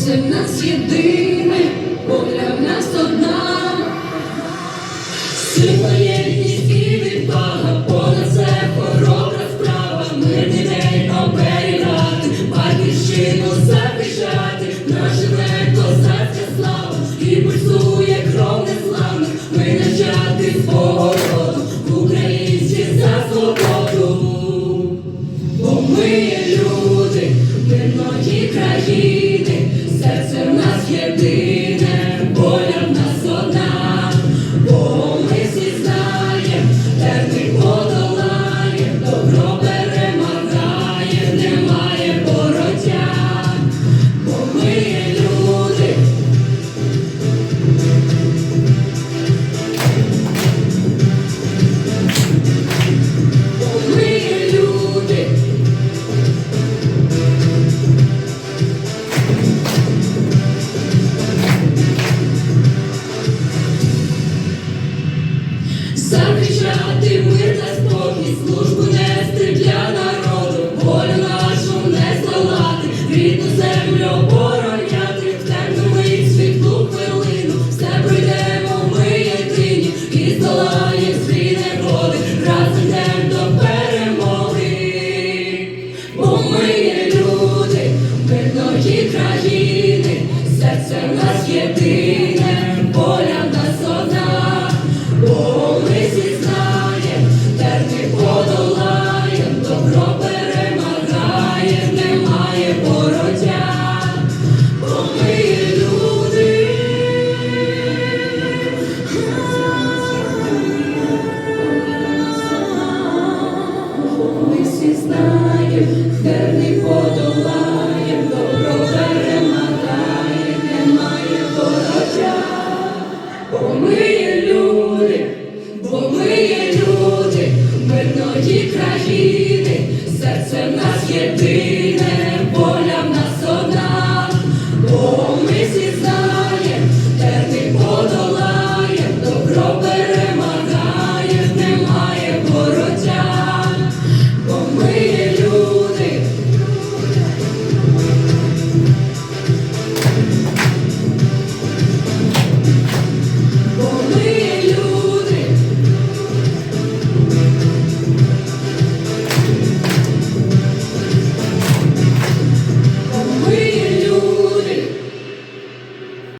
серце в нас єдине, воля в нас одна, сила єдність і відвага, понад все хоробра справа, мирний день оберігати, батьківщину захищати, наживе козацька слава, і пульсує кров неславних, ми нащадки свого роду, українці за свободу, бо ми. Серце серце в нас єдине, воля в нас одна, Болись і знає, терпі подолає, добро перемагає, немає бороття, бо ми люди. Ми всі знаємо, терпі подолає. ми є люди, бо ми є люди, мирної країни, серце в нас єдине.